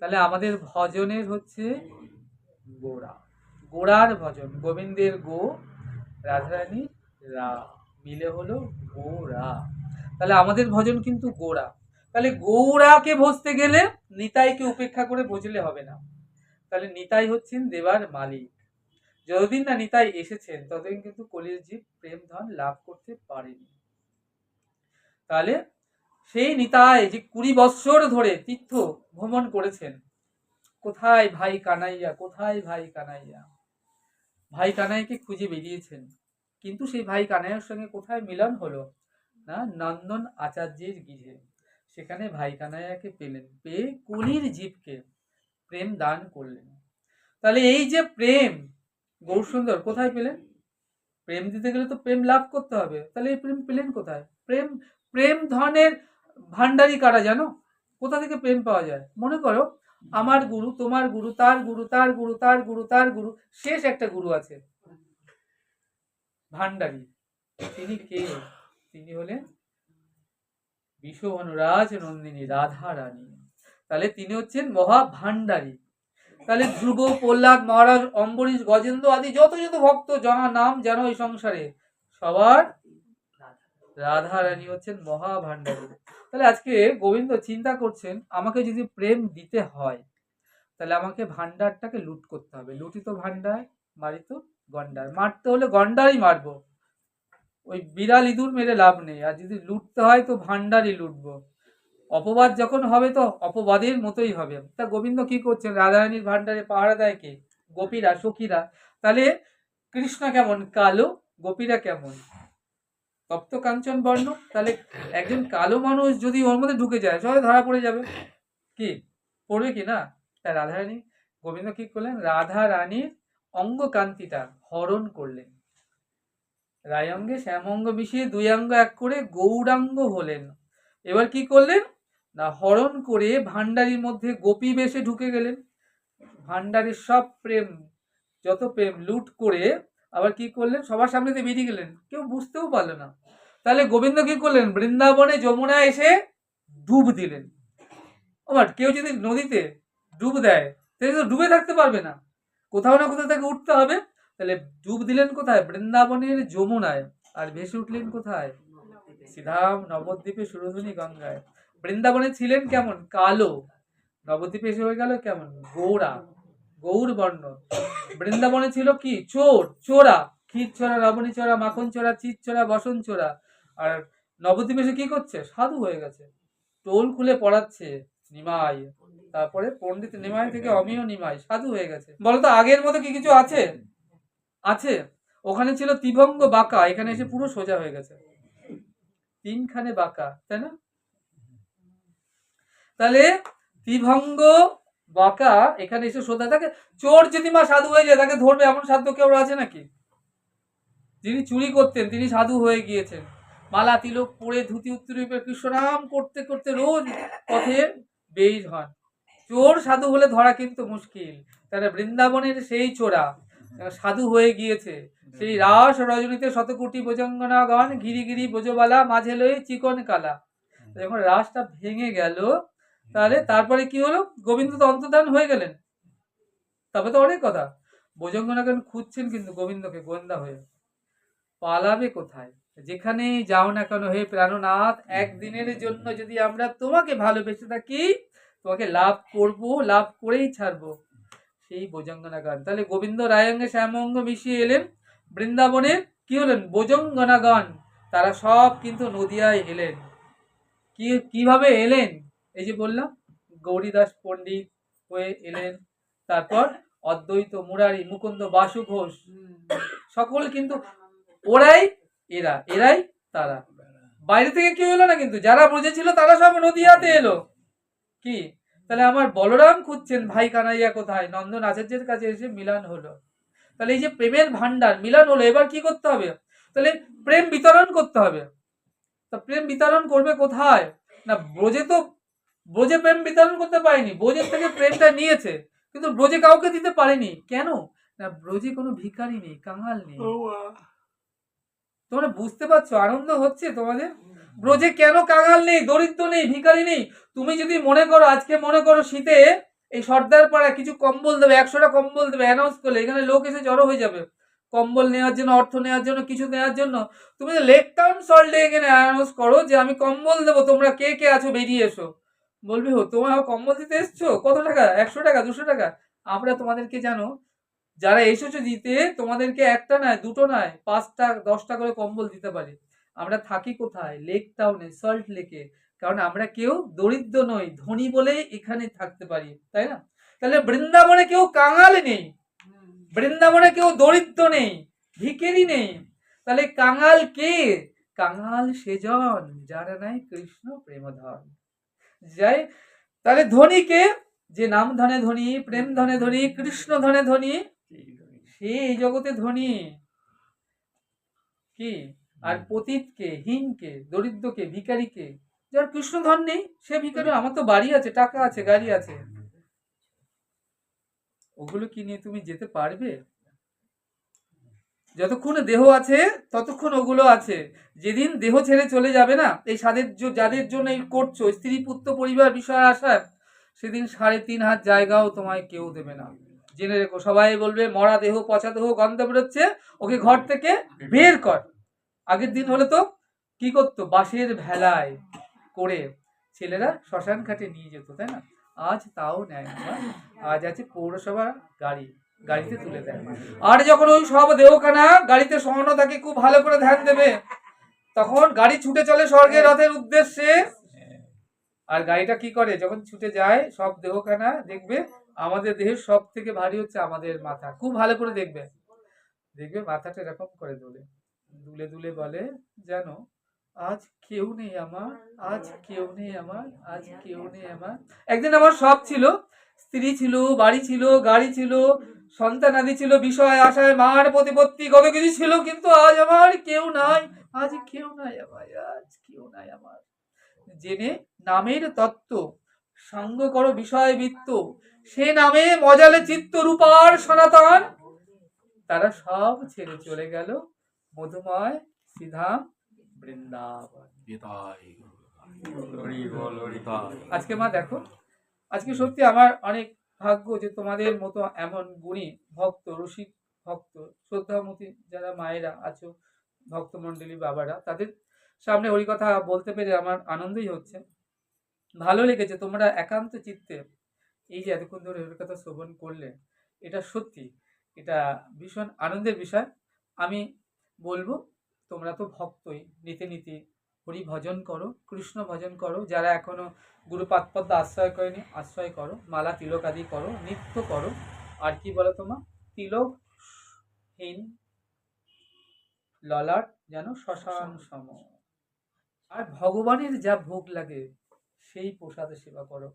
তাহলে আমাদের ভজনের হচ্ছে গোড়া। গোড়ার ভজন, গোবিন্দের গো, রাধারানী, রা, মিলে হলো গোড়া। তাহলে আমাদের ভজন কিন্তু গোড়া। তাহলে গৌরাকে ভজতে গেলে নিতাইকে উপেক্ষা করে ভজলে হবে না। তাহলে নিতাই হচ্ছেন দেবার মালিক। যতদিন না নিতাই এসেছেন, ততদিন কিন্তু কলির জীব প্রেম ধন লাভ করতে পারেনি। তাহলে সেই নিতাই যে কুড়ি বৎসর ধরে তীর্থ ভ্রমণ করেছেন। কোথায় ভাই কানাইয়া, কোথায় ভাই কানাইয়া? ভাই কানাইকে খুঁজে বেরিয়েছেন। কিন্তু সেই ভাই কানাইয়ার সঙ্গে কোথায় মিলন হলো না নন্দন আচার্যের গৃহে? সেখানে ভাই কানাইয়াকে পেলেন, পেয়ে কলির জীবকে প্রেম দান করলেন। তাহলে এই যে প্রেম, গৌরসুন্দর, কোথায় পেলেন? প্রেম দিতে গেলে তো প্রেম লাভ করতে হবে। তাহলে এই প্রেম পেলেন কোথায়? প্রেম প্রেম ধনের ভান্ডারি কারা জানো? কোথা থেকে প্রেম পাওয়া যায়? মনে করো, আমার গুরু, তোমার গুরু, তার গুরু তার গুরু তার গুরু তার গুরু, শেষ একটা গুরু আছে। ভান্ডারী। তিনি কে? তিনি হলেন নন্দিনী রাধা রানী তাহলে তিনি হচ্ছেন মহা ভান্ডারী তাহলে ধ্রুব, প্রহ্লাদ, মহারাজ, অম্বরীশ, গজেন্দ্র আদি যত যত ভক্ত জনা নাম জানো এই সংসারে, সবার রাধা রানী হচ্ছেন মহা ভান্ডারী তাহলে আজকে গোবিন্দ চিন্তা করছেন, আমাকে যদি প্রেম দিতে হয়, তাহলে আমাকে ভান্ডারটাকে লুট করতে হবে। লুটিত ভান্ডার মারিত গন্ডার মারতে হলে গন্ডারই মারবো। ওই বিড়াল ইঁদুর মেরে লাভ নেই। আর যদি লুটতে হয় তো ভান্ডারই লুটবো। অপবাদ যখন হবে তো অপবাদের মতোই হবে। তা গোবিন্দ কি করছেন? রাধারানীর ভান্ডারে পাহারা দেয় কে? গোপীরা, সখীরা। তাহলে কৃষ্ণ কেমন? কালো, গোপীরা কেমন? তপ্ত কাঞ্চন বর্ণ, তাহলে একজন কালো মানুষ যদি ওর মধ্যে ঢুকে যায়, সবাই ধরা পড়ে যাবে। কি? পড়বে কি না? তাই রাধারানী, গোবিন্দ কি করলেন? রাধা রানীর অঙ্গকান্তিটা হরণ করলেন। রায় রায়ঙ্গে শ্যামঙ্গ মিশিয়ে দুই অঙ্গ এক করে গৌরাঙ্গ হলেন। এবার কি করলেন? না, হরণ করে ভান্ডারির মধ্যে গোপী বেশে ঢুকে গেলেন। ভান্ডারির সব প্রেম, যত প্রেম লুট করে আবার কি করলেন? সবার সামনে দিয়ে বেরিয়ে গেলেন। কেউ বুঝতেও পারল না। তাহলে গোবিন্দ কি করলেন? বৃন্দাবনে যমুনা এসে ডুব দিলেন। আবার কেউ যদি নদীতে ডুব দেয়, তাহলে তো ডুবে থাকতে পারবে না। কোথাও না কোথাও থেকে উঠতে হবে। তাহলে ডুব দিলেন কোথায়? বৃন্দাবনের যমুনায়। আর ভেসে উঠলেন কোথায়? শ্রীধাম নবদ্বীপে সুরধনী গঙ্গায়। বৃন্দাবনে ছিলেন কেমন? কালো। নবদ্বীপে এসে হয়ে গেল কেমন? গৌরা। গৌর বর্ণ বৃন্দাবনে ছিল কি? চোর, চোরা, ক্ষীর চোরা রমণী চোরা, মাখন চোরা, চিত চোরা, বসন চোরা। আর নবদ্বীপে এসে কি করছে? সাধু হয়ে গেছে। টোল খুলে পড়াচ্ছে নিমাই। তারপরে পণ্ডিত নিমাই থেকে অমিয় নিমাই, সাধু হয়ে গেছে। বলতো, আগের মতো কি কিছু আছে? আছে। ওখানে ছিল ত্রিভঙ্গ বাঁকা, এখানে এসে পুরো সোজা হয়ে গেছে। তিনখানে বাঁকা, তাই না? তাহলে ত্রিভঙ্গ বাঁকা, এখানে এসে সোজা থাকে চোর যদি মা সাধু হয়ে যায়, তাকে ধরবে, এমন সাধ্য কেউ আছে নাকি? যিনি চুরি করতেন, তিনি সাধু হয়ে গিয়েছেন। মালা, তিলক পরে ধুতি উত্তরীপে কৃষ্ণনাম করতে করতে রোজ পথে বের হন। চোর সাধু হলে ধরা কিন্তু মুশকিল। তারা বৃন্দাবনের সেই চোরা সাধু হয়ে গিয়েছে। সেই রাস রজনীতে শতকোটি বোজঙ্গনাগণ গিরি গিরি বোজবালা মাঝে লয়ে চিকন কালা যখন রাসটা ভেঙে গেল তাহলে তারপরে কি হলো? গোবিন্দ তো অন্তর্ধান হয়ে গেলেন। তবে তো অনেক কথা। বোজঙ্গনাগণ খুঁজছেন কিন্তু গোবিন্দকে, গোয়েন্দা হয়ে। পালাবে কোথায়? যেখানেই যাও না কেন হে প্রাণনাথ, একদিনের জন্য যদি আমরা তোমাকে ভালোবেসে থাকি, তোমাকে লাভ করব, লাভ করেই ছাড়বো। সেই বোজঙ্গনা গান তাহলে গোবিন্দ রায়ঙ্গে শ্যামঙ্গ মিশিয়ে এলেন। বৃন্দাবনের কি হলেন? বোজঙ্গনা গান তারা সব কিন্তু নদিয়ায় এলেন। কি, কীভাবে এলেন? এই যে বললাম, গৌরীদাস পণ্ডিত হয়ে এলেন। তারপর অদ্বৈত মুরারি মুকুন্দ বাসু ঘোষ। সকল কিন্তু ওরাই এরা, এরাই তারা। বাইরে থেকে কেউ এলো না কিন্তু, যারা বুঝেছিল তারা সব নদিয়াতে এলো। কি? তাহলে আমার বলরাম খুঁজছেন, ভাই কানাইয়া কোথায়? নন্দন আচার্যের কাছে এসে মিলন হলো। তাহলে এই যে প্রেমের ভান্ডার মিলন হলো, এবার কি করতে হবে? তাহলে প্রেম বিতরণ করতে হবে। তা প্রেম বিতরণ করবে কোথায়? না, ব্রজে তো ব্রজে প্রেম বিতরণ করতে পারেনি ব্রজের থেকে প্রেমটা নিয়েছে কিন্তু ব্রোজে কাউকে দিতে পারেনি। কেন? না ব্রোজে কোনো ভিখারি নেই কাঙাল নেই। তোমরা বুঝতে পারছ আনন্দ হচ্ছে তোমাদের? ব্রোজে কেন কাঙাল নেই দরিদ্র নেই ভিখারি নেই? তুমি যদি মনে করো আজকে মনে করো শীতে এই সর্দার পাড়া কিছু কম্বল দেবে একশোটা কম্বল দেবে অ্যানাউন্স করলে এখানে লোক এসে জড়ো হয়ে যাবে। কম্বল নেওয়ার জন্য অর্থ নেওয়ার জন্য কিছু নেওয়ার জন্য। তুমি লেক টাউন সল্টে এখানে অ্যানাউন্স করো যে আমি কম্বল দেবো তোমরা কে কে আছো বেরিয়ে এসো। বলবি হো তোমার কম্বল দিতে এসছো? কত টাকা? একশো টাকা? দুশো টাকা? আমরা তোমাদেরকে জানো, যারা এসেছ দিতে তোমাদেরকে একটা নয়, দুটো নয়, পাঁচটা, দশটা করে কম্বল দিতে পারি। আমরা থাকি কোথায়? লেক টাউনে সল্ট লেকে কারণ আমরা কেউ দরিদ্র নই, ধনী বলে এখানে থাকতে পারি, তাই না? তাহলে বৃন্দাবনে কেউ কাঙাল নেই। বৃন্দাবনে কেউ দরিদ্র নেই ভিকেরি নেই। তাহলে কাঙাল কে? কাঙাল সেজন, যারা নাই কৃষ্ণ প্রেমধন যাই। তাহলে ধনী কে? যে নাম ধনে ধনী প্রেম ধনে ধনী কৃষ্ণ ধনে ধনী সে এই জগতে ধনী। কি? আর পতিতকে হীনকে দরিদ্রকে ভিকারিকে যার কৃষ্ণ ধন নেই, সে ভিকারি আমার তো বাড়ি আছে, টাকা আছে, গাড়ি আছে। ওগুলো কি নিয়ে তুমি যেতে পারবে? যতক্ষণ দেহ আছে, ততক্ষণ ওগুলো আছে। যেদিন দেহ ছেড়ে চলে যাবে না, এই সাদের যাদের জন্য এই করছ, স্ত্রী পুত্র পরিবার বিষয় আসার, সেদিন সাড়ে তিন হাত জায়গাও তোমায় কেউ দেবে না। জেনে রেখো, সবাই বলবে, মরা দেহ, পচা দেহ, গন্ধ বেরোচ্ছে, ওকে ঘর থেকে বের কর। আগের দিন হলে তো কি করতো? বাঁশের ভেলায় করে ছেলেরা শ্মশান ঘাটে নিয়ে যেত, তাই না? আজ তাও নেয় আজ আছে পৌরসভা গাড়ি। গাড়িতে তুলে দেয়। আর যখন ওই সব দেহখানা গাড়িতে স্বর্ণ থাকে খুব ভালো করে ধ্যান দেবে, তখন গাড়ি ছুটে চলে স্বর্গের রথের উদ্দেশ্যে। আর গাড়িটা কি করে? যখন ছুটে যায়, সব দেহখানা দেখবে আমাদের দেহের সব থেকে ভারী হচ্ছে আমাদের মাথা। খুব ভালো করে দেখবে। দেখবে মাথাটা এরকম করে দুলে। দুলে দুলে বলে যেন আজ কেউ নেই আমার, আজ কেউ নেই আমার, আজ কেউ নেই আমার। একদিন আমার সব ছিল স্ত্রী ছিল বাড়ি ছিল গাড়ি ছিল সন্তান আদি ছিল বিষয় আশায় মার প্রতিপত্তি কত কিছু ছিল কিন্তু আজ আমার কেউ নাই আজ কেউ নাই আমার আজ কেউ নাই আমার। জেনে নামের তত্ত্ব সঙ্গ করো বিষয় বৃত্ত সে নামে মজালে চিত্ত রূপার সনাতন। তারা সব ছেড়ে চলে গেল মধুময় সিধাম বৃন্দাবন। আজকে মা দেখো আজকে সত্যি আমার অনেক ভাগ্য যে তোমাদের মতো এমন গুণী ভক্ত, রসিক ভক্ত, শ্রদ্ধামতী যারা মায়েরা আছো, ভক্তমণ্ডলী বাবারা, তাদের সামনে ওই কথা বলতে পেরে আমার আনন্দই হচ্ছে। ভালো লেগেছে তোমরা একান্ত চিত্তে এই যে এতক্ষণ ধরে ওর কথা শ্রবণ করলে, এটা সত্যি, এটা ভীষণ আনন্দের বিষয়। আমি বলব, তোমরা তো ভক্তই, নিতে নিতে হরি ভজন করো কৃষ্ণ ভজন করো যারা এখনও গুরুপাদপদ্ম আশ্রয় করেনি আশ্রয় করো মালা তিলক আদি করো নৃত্য করো। আর কি বলো তোমার তিলকহীন ললাট যেন শ্মশান। সম। আর ভগবানের যা ভোগ লাগে সেই প্রসাদে সেবা করো।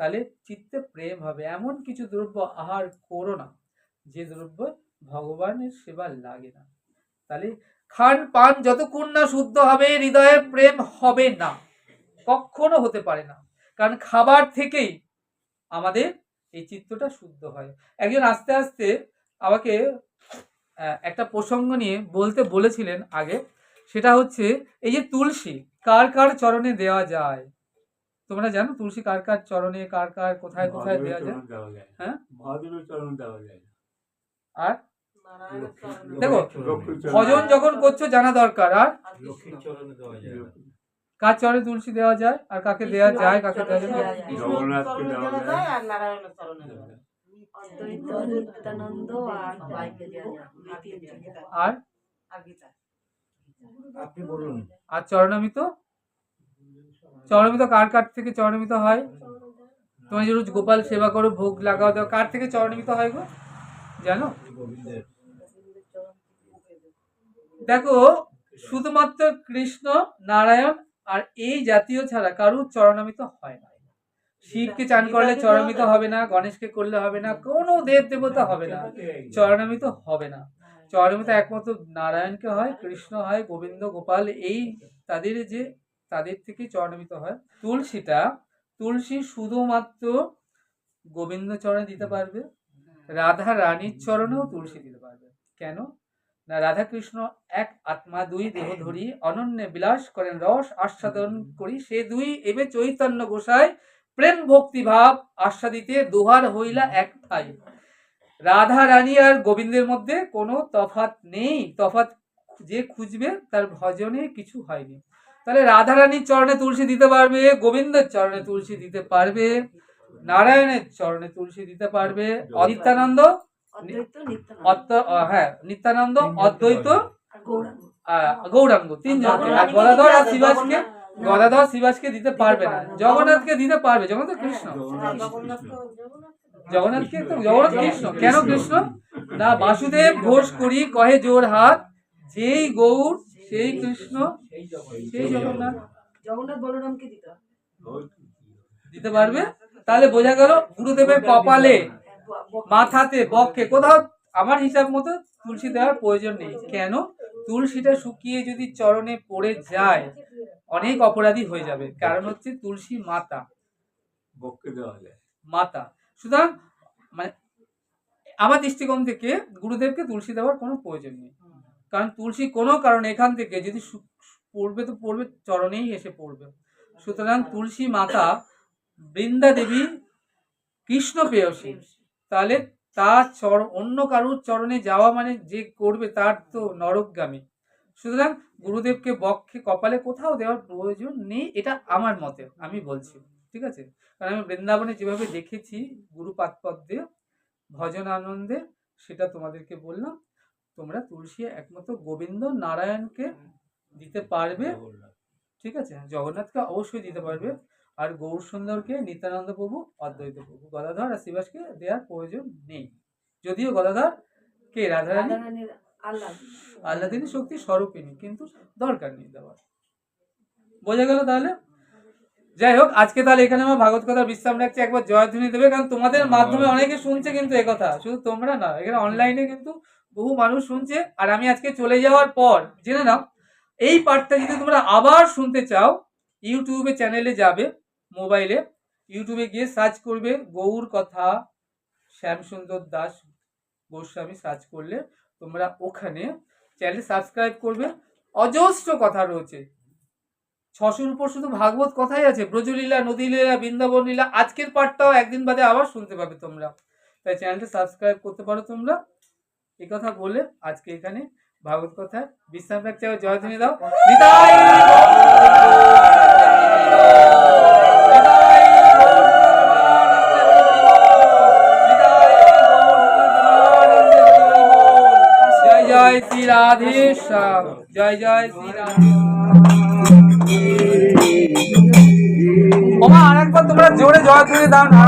তাহলে চিত্তে প্রেম হবে এমন কিছু দ্রব্য আহার করো না যে দ্রব্য ভগবানের সেবা লাগে না। তাহলে খান পান যতক্ষণ না শুদ্ধ হবে হৃদয়ের প্রেম হবে না। কখনো হতে পারে না। কারণ খাবার থেকেই আমাদের এই চিত্তটা শুদ্ধ হয়। একজন আস্তে আস্তে আমাকে একটা প্রসঙ্গ নিয়ে বলতে বলেছিলেন আগে। সেটা হচ্ছে এই যে তুলসী কার কার চরণে দেওয়া যায়? তোমরা জানো তুলসী কার কার চরণে কার কার কোথায় কোথায় দেওয়া যায়। হ্যাঁ? মহাদেবের চরণ দেওয়া যায়। আর দেখো, ভজন যখন করছ জানা দরকার আর? দেওয়া। কার চরণে তুলসী দেওয়া যায় আর কাকে দেওয়া যায় কাকে দেওয়া যায়? দেওয়া। আর দেওয়া আর সবাইকে দেওয়া যায়। আর আর? গীতা। আপনি বলুন। আর চরণামিত? চরণামিত কার কার থেকে চরণামিত হয়? তোমার যে রোজ গোপাল সেবা করো ভোগ লাগাও দাও কার থেকে চরণামিত হয় গো? জানো? দেখো, শুধুমাত্র কৃষ্ণ, নারায়ণ আর এই জাতীয় ছাড়া কারুর চরণামিত হয় না। শিবকে চান করলে চরণামিত হবে না, গণেশকে করলে হবে না, কোনো দেব দেবতা হবে না, চরণামিত হবে না। চরণামিত একমাত্র নারায়ণকে হয়, কৃষ্ণ হয়, গোবিন্দ, গোপাল, এই তাদের যে, তাদের থেকে চরণামিত হয়। তুলসীটা, তুলসী শুধুমাত্র গোবিন্দ চরণে দিতে পারবে, রাধা রানীর চরণেও তুলসী দিতে পারবে। কেন? না রাধা কৃষ্ণ এক আত্মা দুই দেহ ধরি অনন্যে বিলাস করেন রস আস্বাদন করি। সে দুই এবে চৈতন্য গোসাই প্রেম ভক্তি ভাব আস্বাদিতে দোহার হইলা একটাই রাধা রানী আর গোবিন্দের মধ্যে কোনো তফাত নেই। তফাত যে খুঁজবে তার ভজনে কিছু হয়নি। তাহলে রাধা রানীর চরণে তুলসী দিতে পারবে গোবিন্দের চরণে তুলসী দিতে পারবে নারায়ণের চরণে তুলসী দিতে পারবে নিত্যানন্দ অদ্বৈত নিত্যানন্দ হ্যাঁ নিত্যানন্দ অদ্বৈত গৌরাঙ্গ। তিনজন গদাধর আর শিবাসকে গদাধর শিবাসকে দিতে পারবে না। জগন্নাথকে দিতে পারবে জগন্নাথ কৃষ্ণ। হ্যাঁ, জগন্নাথ তো- জগন্নাথকে তো জগন্নাথ কৃষ্ণ। কেন কৃষ্ণ। না বাসুদেব ঘোষ করি কহে জোর হাত যেই গৌর সেই কৃষ্ণ সেই জগন্নাথ। জগন্নাথ। বলরামকে দিতে দিতে পারবে? তাহলে বোঝা গেল গুরুদেবের কপালে মাথাতে বক্ষে কোথাও আমার হিসাব মতো তুলসী দেওয়ার প্রয়োজন নেই। কেন? তুলসীটা শুকিয়ে যদি চরণে পড়ে যায় অনেক অপরাধী হয়ে যাবে। কারণ হচ্ছে তুলসী মাতা। বককে দেওয়া যায় মাতা। সুতরাং মানে আমার দৃষ্টিকোণ থেকে গুরুদেবকে তুলসী দেওয়ার কোনো প্রয়োজন নেই। কারণ তুলসী কোনো কারণে এখান থেকে যদি পড়বে তো পড়বে চরণেই এসে পড়বে। সুতরাং তুলসী মাতা বৃন্দা দেবী কৃষ্ণ পেয়সী তাহলে তার চর অন্য কারুর চরণে যাওয়া মানে যে করবে তার তো নরকগামী। সুতরাং গুরুদেবকে বক্ষে কপালে কোথাও দেওয়ার প্রয়োজন নেই এটা আমার মতে আমি বলছি। ঠিক আছে? কারণ আমি বৃন্দাবনে যেভাবে দেখেছি পদ্মে ভজন আনন্দে সেটা তোমাদেরকে বললাম। তোমরা তুলসী একমাত্র গোবিন্দ নারায়ণকে দিতে পারবে। ঠিক আছে? জগন্নাথকে অবশ্যই দিতে পারবে। আর গৌর সুন্দরকে নিত্যানন্দ প্রভু অদ্বৈত প্রভু গদাধর আর শিবাসকে দেওয়ার প্রয়োজন নেই। যদিও গদাধর কে? রাধারানী? রাধারানীর আল্লাহ আল্লাদিনী শক্তি স্বরূপিনী কিন্তু দরকার নেই দেওয়ার। বোঝা গেল তাহলে? যাই হোক আজকে তাহলে এখানে আমার ভাগবত কথা বিশ্রাম রাখছি। একবার জয়ধ্বনি দেবে কারণ তোমাদের মাধ্যমে অনেকে শুনছে কিন্তু কথা। শুধু তোমরা না এখানে অনলাইনে কিন্তু বহু মানুষ শুনছে। আর আমি আজকে চলে যাওয়ার পর জেনে নাও এই পার্টটা যদি তোমরা আবার শুনতে চাও ইউটিউবে চ্যানেলে যাবে মোবাইলে। ইউটিউবে গিয়ে সার্চ করবে গৌর কথা শ্যামসুন্দর দাস গোস্বামী সার্চ করলে তোমরা ওখানে চ্যানেল সাবস্ক্রাইব করবে। অজস্র কথা রয়েছে। ছশোর উপর শুধু ভাগবত কথাই আছে। ব্রজলীলা, নদীলীলা, বৃন্দাবন লীলা, আজকের পার্টটাও একদিন বাদে আবার শুনতে পাবে তোমরা। তাই চ্যানেলটা সাবস্ক্রাইব করতে পারো তোমরা। এই কথা বলে আজকে এখানে ভাগবত কথা বিশ্রাম রাখতে জয় তুমি দাও। জয় শ্রী রাধে শ্যাম জয় জয় শ্রী রাধে একবার তোমরা জোরে জয় তুলে দাও না